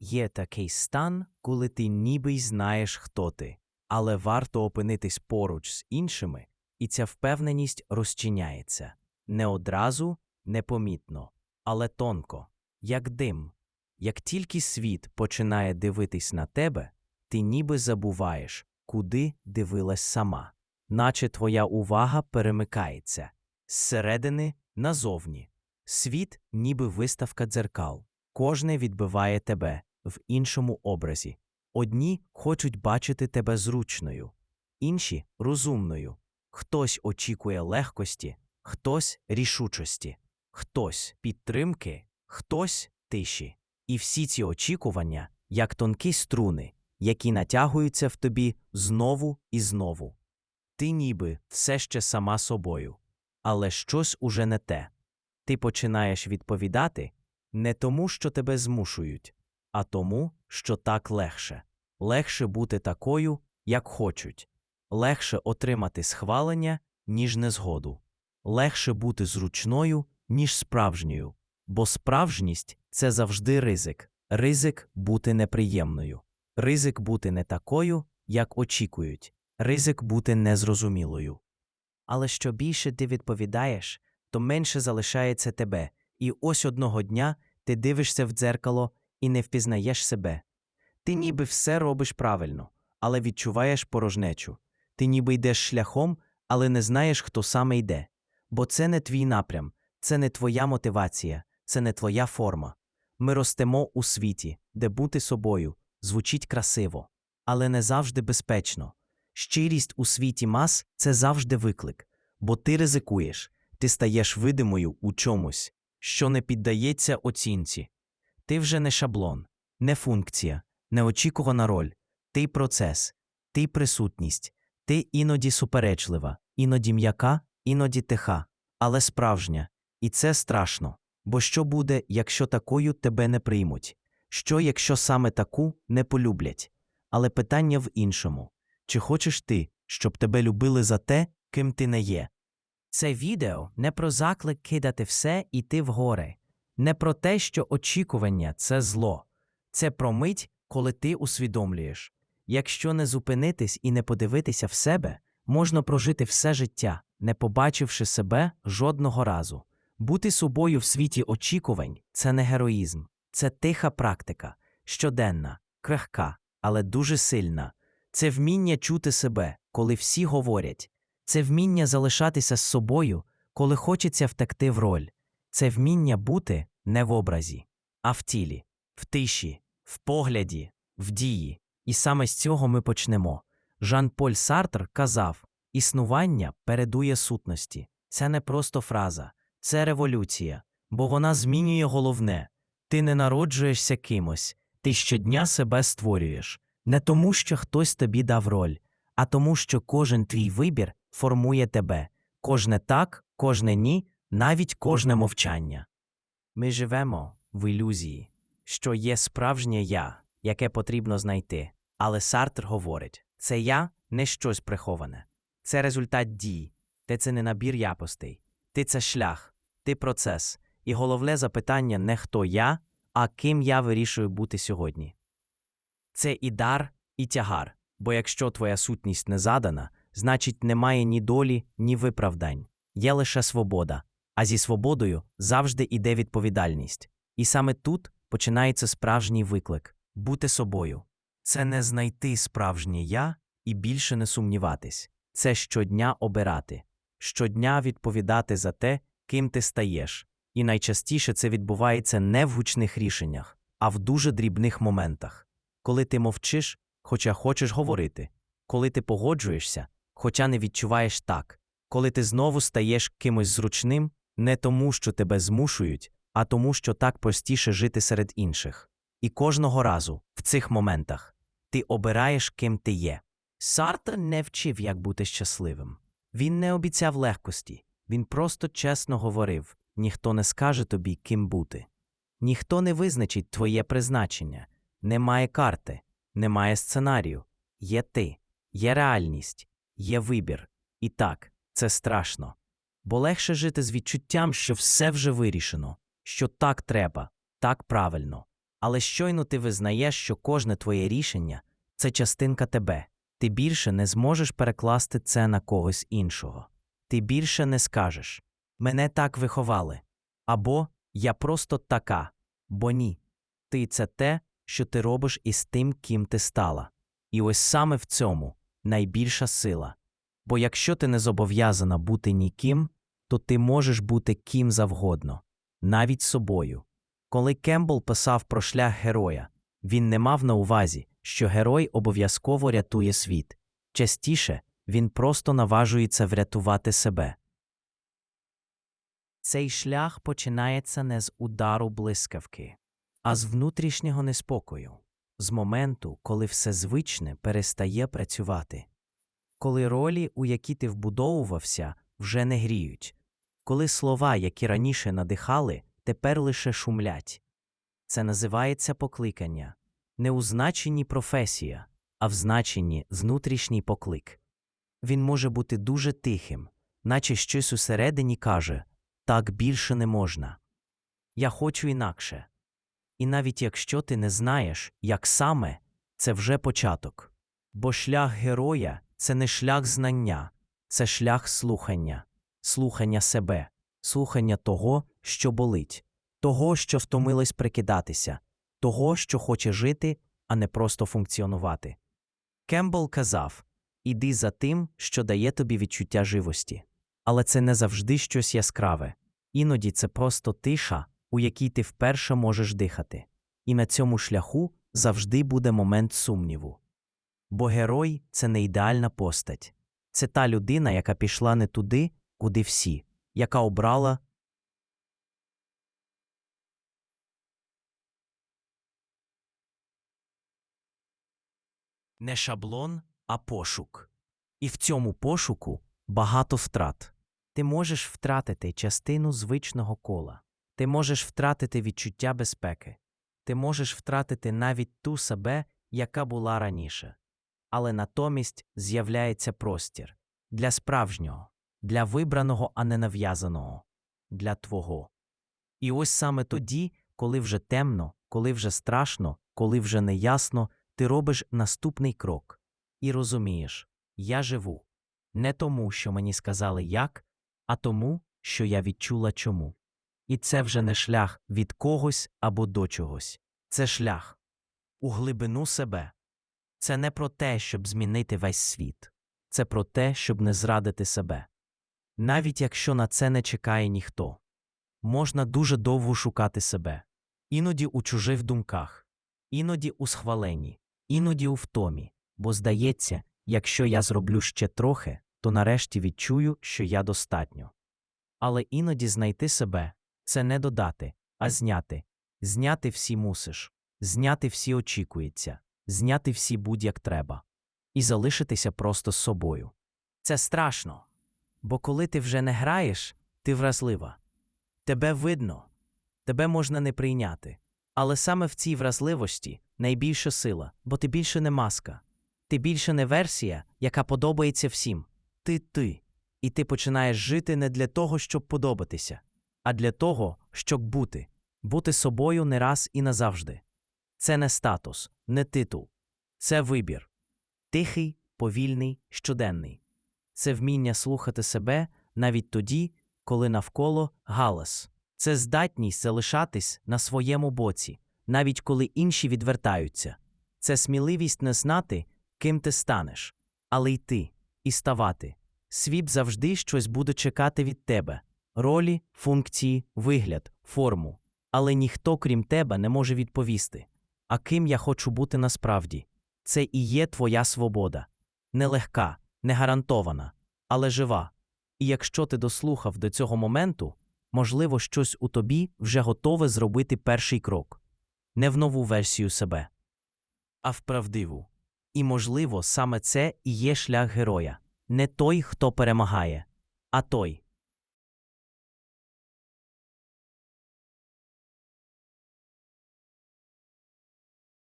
Є такий стан, коли ти ніби й знаєш, хто ти, але варто опинитись поруч з іншими, і ця впевненість розчиняється. Не одразу, непомітно, але тонко, як дим. Як тільки світ починає дивитись на тебе, ти ніби забуваєш, куди дивилась сама, наче твоя увага перемикається. Зсередини назовні. Світ, ніби виставка дзеркал, кожне відбиває тебе в іншому образі. Одні хочуть бачити тебе зручною, інші розумною. Хтось очікує легкості, хтось рішучості, хтось підтримки, хтось тиші. І всі ці очікування, як тонкі струни, які натягуються в тобі знову і знову. Ти ніби все ще сама собою, але щось уже не те. Ти починаєш відповідати не тому, що тебе змушують, а тому, що так легше. Легше бути такою, як хочуть, легше отримати схвалення, ніж незгоду, легше бути зручною, ніж справжньою, бо справжність це завжди ризик, ризик бути неприємною, ризик бути не такою, як очікують, ризик бути незрозумілою. Але що більше ти відповідаєш, то менше залишається тебе, і ось одного дня ти дивишся в дзеркало і не впізнаєш себе. Ти ніби все робиш правильно, але відчуваєш порожнечу. Ти ніби йдеш шляхом, але не знаєш, хто саме йде. Бо це не твій напрям, це не твоя мотивація, це не твоя форма. Ми ростемо у світі, де бути собою звучить красиво, але не завжди безпечно. Щирість у світі мас це завжди виклик, бо ти ризикуєш, ти стаєш видимою у чомусь, що не піддається оцінці. Ти вже не шаблон, не функція, неочікувана роль, ти процес, ти присутність, ти іноді суперечлива, іноді м'яка, іноді тиха, але справжня. І це страшно. Бо що буде, якщо такою тебе не приймуть? Що, якщо саме таку не полюблять? Але питання в іншому чи хочеш ти, щоб тебе любили за те, ким ти не є? Це відео не про заклик кидати все і йти вгори, не про те, що очікування це зло, це про мить, коли ти усвідомлюєш. Якщо не зупинитись і не подивитися в себе, можна прожити все життя, не побачивши себе жодного разу. Бути собою в світі очікувань це не героїзм, це тиха практика, щоденна, крихка, але дуже сильна. Це вміння чути себе, коли всі говорять, це вміння залишатися з собою, коли хочеться втекти в роль, це вміння бути не в образі, а в тілі, в тиші, в погляді, в дії. І саме з цього ми почнемо. Жан-Поль Сартр казав: існування передує сутності. Це не просто фраза, це революція, бо вона змінює головне. Ти не народжуєшся кимось, ти щодня себе створюєш. Не тому, що хтось тобі дав роль, а тому, що кожен твій вибір формує тебе, кожне так, кожне ні, навіть кожне мовчання. Ми живемо в ілюзії, що є справжнє я, яке потрібно знайти. Але Сартр говорить: це я не щось приховане, це результат дій, ти це не набір якостей, ти це шлях, ти процес. І головне запитання не хто я, а ким я вирішую бути сьогодні. Це і дар, і тягар, бо якщо твоя сутність не задана, значить немає ні долі, ні виправдань, є лише свобода, а зі свободою завжди іде відповідальність. І саме тут починається справжній виклик бути собою. Це не знайти справжнє я і більше не сумніватись, це щодня обирати, щодня відповідати за те, ким ти стаєш. І найчастіше це відбувається не в гучних рішеннях, а в дуже дрібних моментах, коли ти мовчиш, хоча хочеш говорити, коли ти погоджуєшся, хоча не відчуваєш так, коли ти знову стаєш кимось зручним, не тому, що тебе змушують, а тому, що так простіше жити серед інших. І кожного разу, в цих моментах, ти обираєш, ким ти є. Сартр не вчив, як бути щасливим. Він не обіцяв легкості, він просто чесно говорив ніхто не скаже тобі, ким бути. Ніхто не визначить твоє призначення, немає карти, немає сценарію. Є ти, є реальність, є вибір. І так, це страшно. Бо легше жити з відчуттям, що все вже вирішено, що так треба, так правильно. Але щойно ти визнаєш, що кожне твоє рішення це частинка тебе. Ти більше не зможеш перекласти це на когось іншого. Ти більше не скажеш мене так виховали. Або я просто така, бо ні. Ти це те, що ти робиш із тим, ким ти стала. І ось саме в цьому найбільша сила. Бо якщо ти не зобов'язана бути ніким, то ти можеш бути ким завгодно, навіть собою. Коли Кембл писав про шлях героя, він не мав на увазі, що герой обов'язково рятує світ. Частіше він просто наважується врятувати себе. Цей шлях починається не з удару блискавки, а з внутрішнього неспокою, з моменту, коли все звичне перестає працювати, коли ролі, у які ти вбудовувався, вже не гріють, коли слова, які раніше надихали, тепер лише шумлять. Це називається покликання, не у значенні професія, а в значенні внутрішній поклик. Він може бути дуже тихим, наче щось усередині каже так більше не можна. Я хочу інакше. І навіть якщо ти не знаєш, як саме, це вже початок. Бо шлях героя це не шлях знання, це шлях слухання, слухання себе, слухання того, що болить, того, що втомилось прикидатися, того, що хоче жити, а не просто функціонувати. Кембл казав Іди за тим, що дає тобі відчуття живості. Але це не завжди щось яскраве. Іноді це просто тиша, у якій ти вперше можеш дихати. І на цьому шляху завжди буде момент сумніву. Бо герой це не ідеальна постать, це та людина, яка пішла не туди, куди всі, яка обрала не шаблон, а пошук. І в цьому пошуку багато втрат. Ти можеш втратити частину звичного кола, ти можеш втратити відчуття безпеки, ти можеш втратити навіть ту себе, яка була раніше. Але натомість з'являється простір для справжнього, для вибраного, а не нав'язаного, для твого. І ось саме тоді, коли вже темно, коли вже страшно, коли вже неясно, ти робиш наступний крок і розумієш я живу не тому, що мені сказали як, а тому, що я відчула чому. І це вже не шлях від когось або до чогось, це шлях у глибину себе. Це не про те, щоб змінити весь світ, це про те, щоб не зрадити себе. Навіть якщо на це не чекає ніхто, можна дуже довго шукати себе, іноді у чужих думках, іноді у схваленні, іноді у втомі, бо здається, якщо я зроблю ще трохи, то нарешті відчую, що я достатньо. Але іноді знайти себе це не додати, а зняти. Зняти всі мусиш, зняти всі очікується, зняти всі будь-як треба, і залишитися просто з собою. Це страшно. Бо коли ти вже не граєш, ти вразлива. Тебе видно, тебе можна не прийняти. Але саме в цій вразливості найбільша сила, бо ти більше не маска, ти більше не версія, яка подобається всім. Ти ти. І ти починаєш жити не для того, щоб подобатися, а для того, щоб бути, бути собою не раз і назавжди. Це не статус, не титул, це вибір. Тихий, повільний, щоденний. Це вміння слухати себе навіть тоді, коли навколо галас. Це здатність залишатись на своєму боці, навіть коли інші відвертаються. Це сміливість не знати, ким ти станеш, але йти і ставати. Світ завжди щось буде чекати від тебе ролі, функції, вигляд, форму. Але ніхто, крім тебе, не може відповісти. А ким я хочу бути насправді? Це і є твоя свобода. Нелегка, не гарантована, але жива. І якщо ти дослухав до цього моменту, можливо, щось у тобі вже готове зробити перший крок не в нову версію себе, а в правдиву. І, можливо, саме це і є шлях героя не той, хто перемагає, а той,